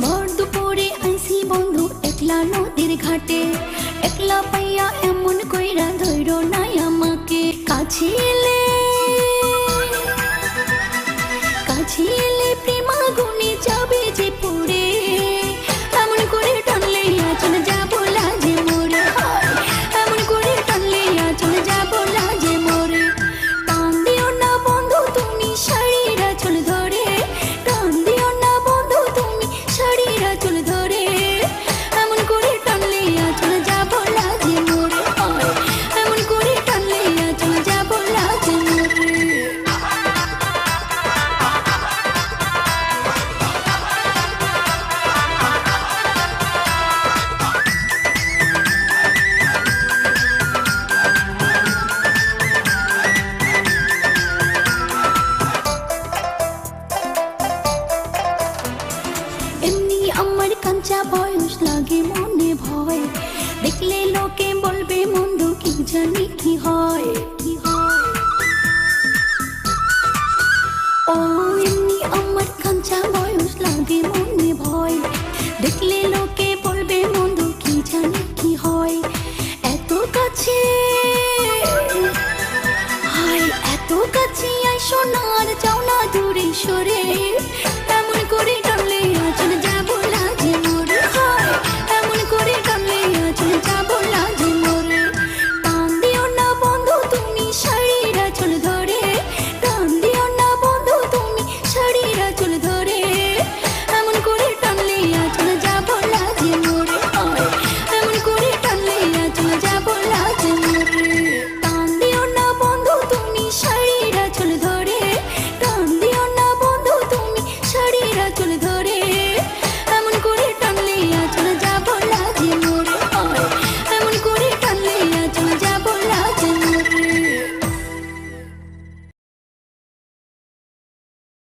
ভর দুপুরে আইসি বন্ধু, একলা নদীর ঘাটে। একলা পাইয়া এমন কইরা ধৈর নাই আমাকে। কাছে কাছে এলে হয়। দেখলে লোকে বলবে মন্দ কি জানি কি হয় কি হয়? ও, এমনি আমার কাঞ্চা বয়স লাগে মনে ভয়। দেখলে লোকে বলবে মন্দ কি জানি কি হয়? এত কাছে, হায়, এত কাছে আয়, সোনার চাওনা